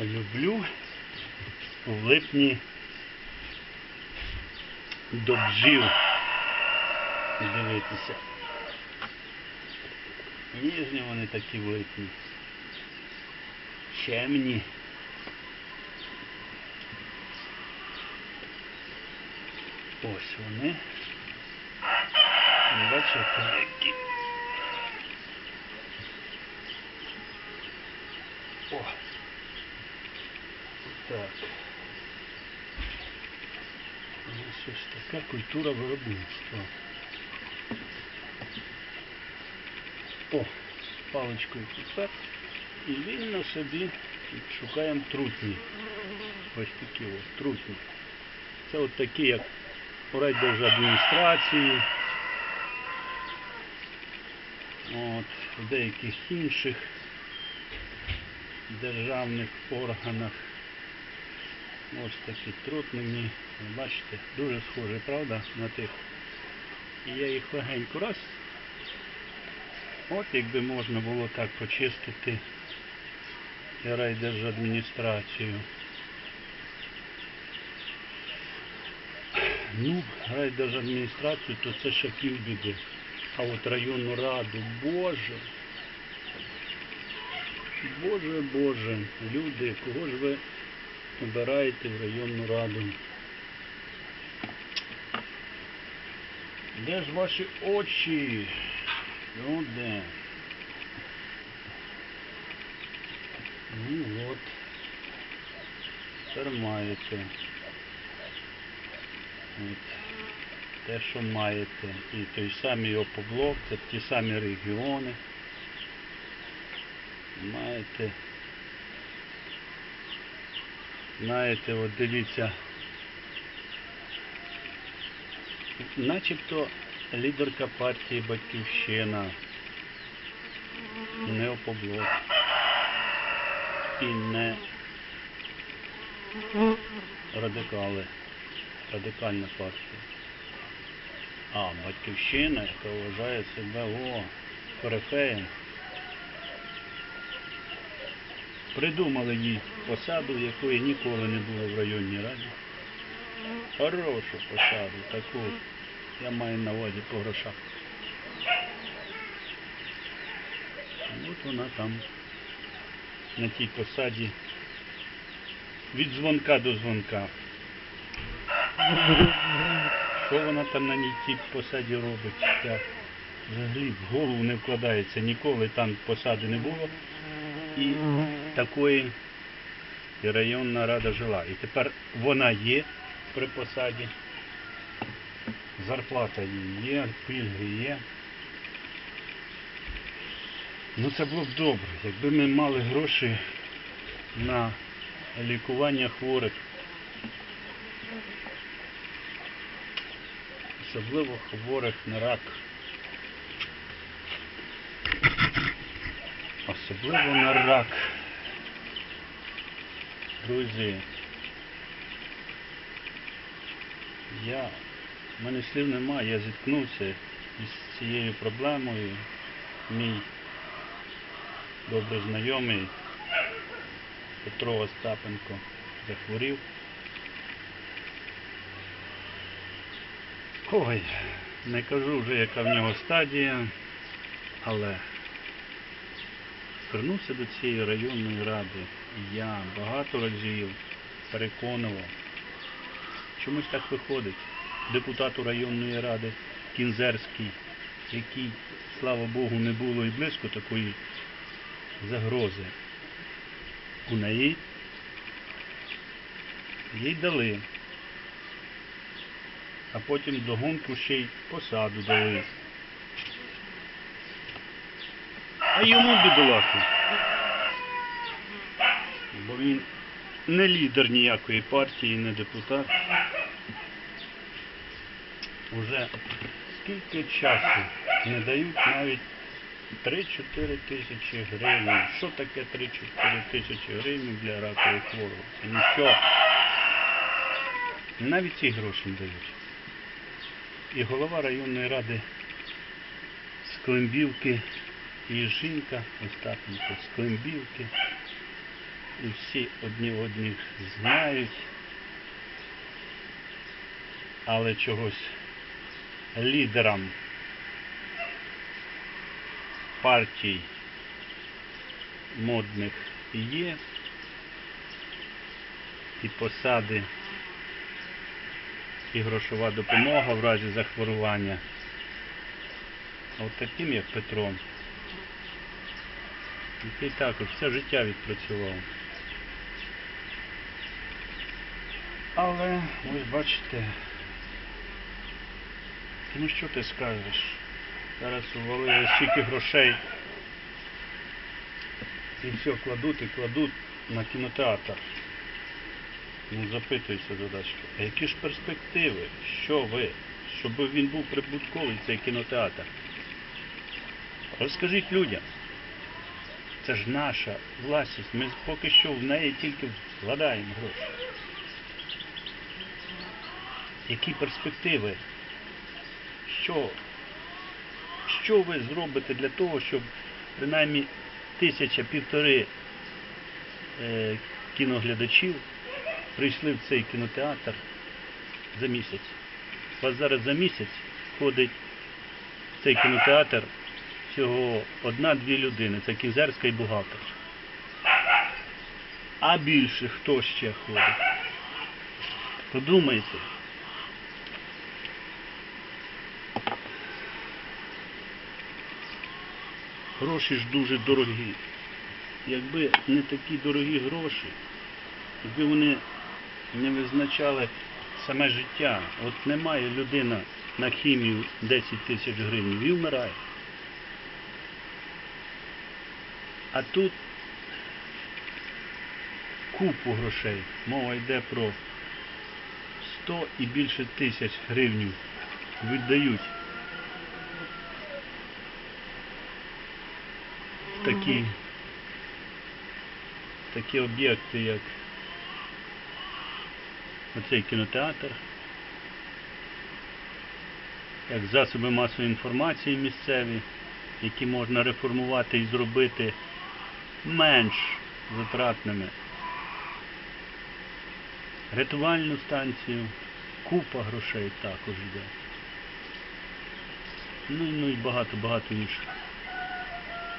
люблю в липні до бджіл дивитися. Ніжні вони такі в липні. Чемні. Ось вони. Бачите, які. О. Так. Ось ось культура виробництва. О, паличкою тепер. І вільно собі шукаємо трутні. Ось такі от трутні. Це от такі, як райдержадміністрації, от, деяких інших державних органах. Ось такі трутнені. Бачите, дуже схожі, правда, на тих. І я їх легенько раз. От якби можна було так почистити райдержадміністрацію. Ну, райдержадміністрацію, то це ще півбіди. А от районну раду, Боже. Боже, Боже, люди, кого ж ви обираєте в районну раду? Де ж ваші очі? Люди. Ну от. Тепер маєте. От. Те, що маєте. І той самий опоблок, це ті самі регіони. Маєте. Знаєте, от дивіться. Начебто лідерка партії Батьківщина. Не опоблок. І не радикали. Радикальна партія. А, батьківщина, яка вважає себе о, корифеєм. Придумали їй посаду, якої ніколи не було в районній раді. Хорошу посаду, таку, я маю на увазі по грошах. От вона там на тій посаді від дзвонка до дзвонка. Що вона там на тій посаді робить? Взагалі в голову не вкладається. Ніколи там посади не було. І такої і районна рада жила. І тепер вона є при посаді. Зарплата її є, пільги є. Ну це було б добре, якби ми мали гроші на лікування хворих. Особливо хворих на рак. Особливо на рак. Друзі, я, в мене слів немає, я зіткнувся із цією проблемою. Мій добре знайомий Петро Остапенко захворів. Ой, не кажу вже, яка в нього стадія, але звернувся до цієї районної ради. Я багато разів переконував. Чомусь так виходить. Депутату районної ради Кінзерський, який, слава Богу, не було і близько такої загрози. У неї їй дали. А потім догонку ще й посаду дали. А йому бідолаху. Бо він не лідер ніякої партії, не депутат. Уже скільки часу не дають навіть 3-4 тисячі гривень. Що таке 3-4 тисячі гривень для ракових хворого? Нічого. Навіть ці гроші не дають. І голова районної ради з Климбівки, і жінка Остапенко з Климбівки. і всі одні одних знають, але чогось лідерам партій модних є і посади, і грошова допомога в разі захворювання. От таким, як Петро, який також все життя відпрацював. Але ось бачите, ну що ти скажеш? Зараз увалили стільки грошей і все кладуть і кладуть на кінотеатр. Ну запитується задачка, а які ж перспективи? Що ви? Щоб він був прибутковий, цей кінотеатр. Розкажіть людям. Це ж наша власність. Ми поки що в неї тільки вкладаємо гроші. Які перспективи? Що? Що ви зробите для того, щоб принаймні тисяча півтори е, кіноглядачів прийшли в цей кінотеатр за місяць? У вас зараз за місяць ходить в цей кінотеатр всього одна-дві людини. Це кінзерська і бухгалтер. А більше хто ще ходить? Подумайте. Гроші ж дуже дорогі. Якби не такі дорогі гроші, якби вони не визначали саме життя. От немає людина на хімію 10 тисяч гривень і вмирає. А тут купу грошей. Мова йде про 100 і більше тисяч гривень віддають в такі, такі об'єкти, як оцей кінотеатр, як засоби масової інформації місцеві, які можна реформувати і зробити менш затратними. Рятувальну станцію, купа грошей також йде. Ну, ну і багато-багато інших.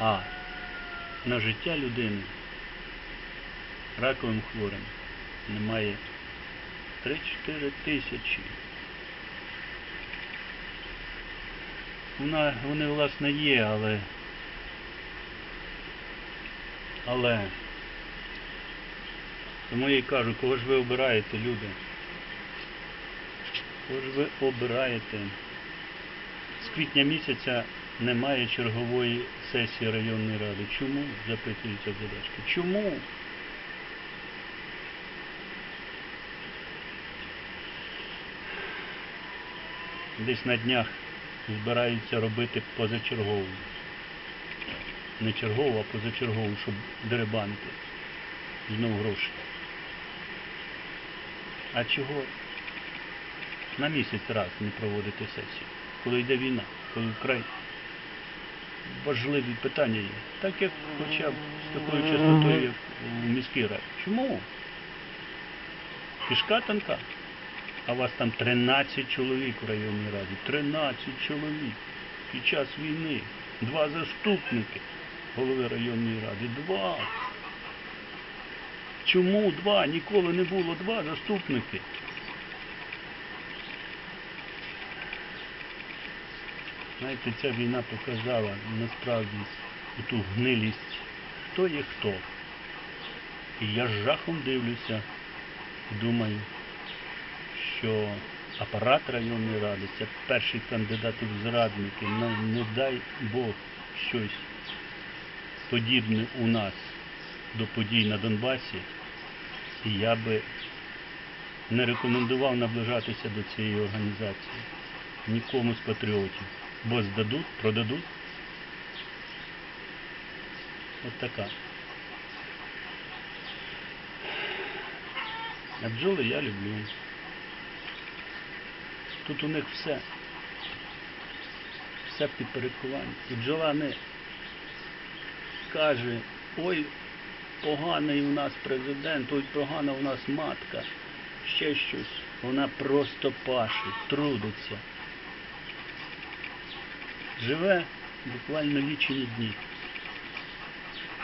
А на життя людини раковим хворим немає 3-4 тисячі. Вона, вони власне є, але але тому я й кажу, кого ж ви обираєте, люди? Кого ж ви обираєте? З квітня місяця немає чергової сесії районної ради. Чому? Запитується задачка. Чому? Десь на днях збираються робити позачергову. Не чергову, а позачергову, щоб деребанити. Знову гроші. А чого на місяць раз не проводити сесію? Коли йде війна, коли вкрай важливі питання є. Так як хоча б з такою частотою, як у міській раді. Чому? Кишка тонка. А вас там 13 чоловік у районній раді. 13 чоловік. Під час війни. Два заступники голови районної ради. Два. Чому два? Ніколи не було два заступники. Знаєте, ця війна показала насправді ту гнилість, хто є хто. І я з жахом дивлюся і думаю, що апарат районної ради це перший кандидат в зрадники. Ну, не дай Бог щось подібне у нас до подій на Донбасі. І я би не рекомендував наближатися до цієї організації нікому з патріотів. Бо здадуть, продадуть. От така. А бджоли я люблю. Тут у них все. Все підпорядкування. І бджола не каже, ой, поганий у нас президент, ой, погана у нас матка, ще щось. Вона просто пашить, трудиться. Живе буквально лічені дні.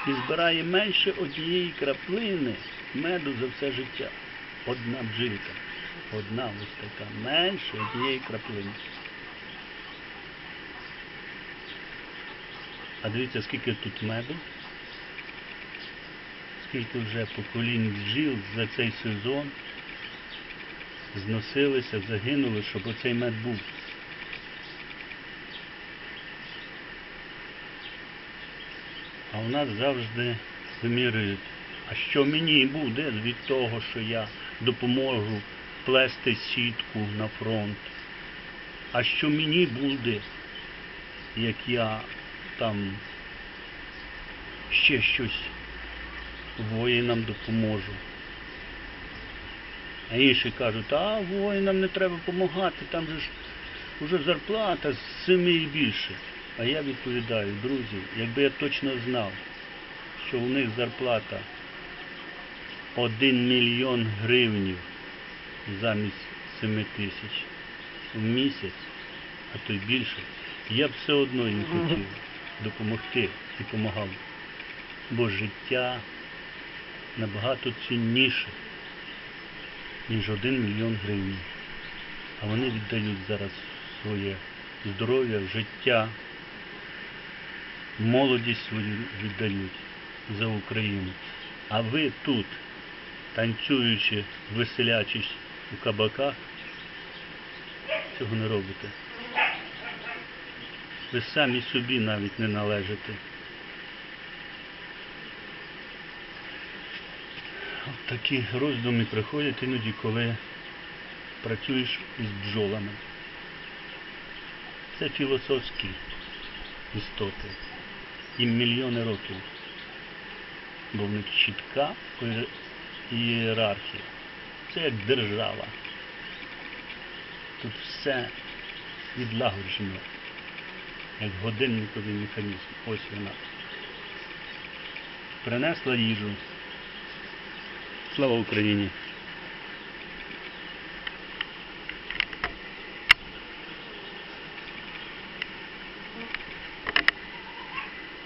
І збирає менше однієї краплини меду за все життя. Одна бджілка. Одна ось така. Менше однієї краплини. А дивіться, скільки тут меду. Скільки вже поколінь бджіл за цей сезон зносилися, загинули, щоб оцей мед був. А у нас завжди вимірюють. А що мені буде від того, що я допоможу плести сітку на фронт? А що мені буде, як я там ще щось воїнам допоможу? А інші кажуть, а воїнам не треба допомагати, там же ж уже зарплата з семи і більше. А я відповідаю, друзі, якби я точно знав, що у них зарплата 1 мільйон гривнів замість 7 тисяч в місяць, а то й більше, я б все одно їм хотів допомогти і допомагав. Бо життя набагато цінніше, ніж 1 мільйон гривень. А вони віддають зараз своє здоров'я, життя, молодість свою віддають за Україну. А ви тут, танцюючи, веселячись у кабаках, цього не робите. Ви самі собі навіть не належите. От такі роздуми приходять іноді, коли працюєш із бджолами. Це філософські істоти. Їм мільйони років. Бо в них чітка ієрархія. Це як держава. Тут все відлагоджено, як годинниковий механізм. Ось вона. Принесла їжу. Слава Україні!